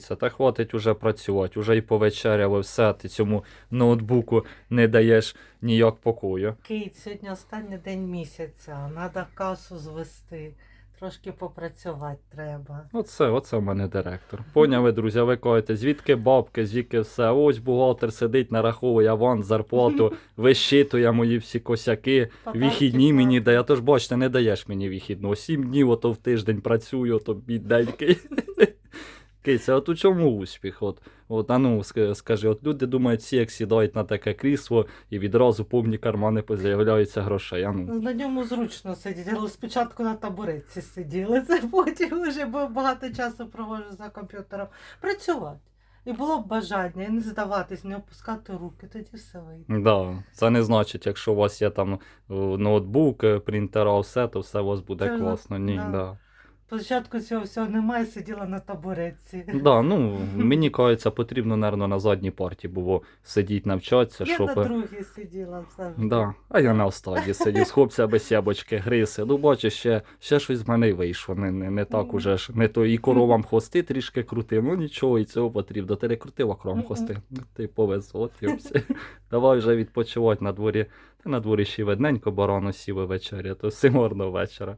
Це Та хватить уже працювати, уже і повечеряли все, ти цьому ноутбуку не даєш ніяк покою. Кейт, сьогодні останній день місяця. Треба касу звести. Трошки попрацювати треба. Оце, оце в мене директор. Поняли, друзі, ви кажете, звідки бабки, звідки все. Ось бухгалтер сидить, нараховує аванс, зарплату, вищитує мої всі косяки, вихідні мені дає. Тож бачите, не даєш мені вихідного. Сім днів ото в тиждень працюю, ото бідненький. Киця, от у чому успіх? От, от, а ну, скажи, от люди думають, всі як сідають на таке крісло і відразу повні кармани поз'являються грошей. А ну. На ньому зручно сидіти, але спочатку на табуретці сиділи, це потім вже багато часу проводжу за комп'ютером. Працювати. І було б бажання, і не здаватись, не опускати руки, тоді все вийде. Да, це не значить, якщо у вас є там е, ноутбук, е, принтера, все, то все у вас буде Це класно. Ні, да. да. Спочатку цього всього немає, сиділа на табуретці. Да, ну, мені кажеться, потрібно, напевно, на задній парті було сидіти, навчатися, Я щоб. на другій сиділа завжди. Да. А я на останній сидів з хлопцями сябочки гриси. Ну, бачиш, ще, ще щось з мене вийшло. Не, не, не так уже ж. Не то і коровам хвости трішки крутив. Ну нічого, і цього потрібно. Ти не Мгм. хвости. Ну, Ти повезло, ти все. Давай вже відпочивати на дворі. Та на дворі ще й видненько барано сіли вечері, то гарного вечора.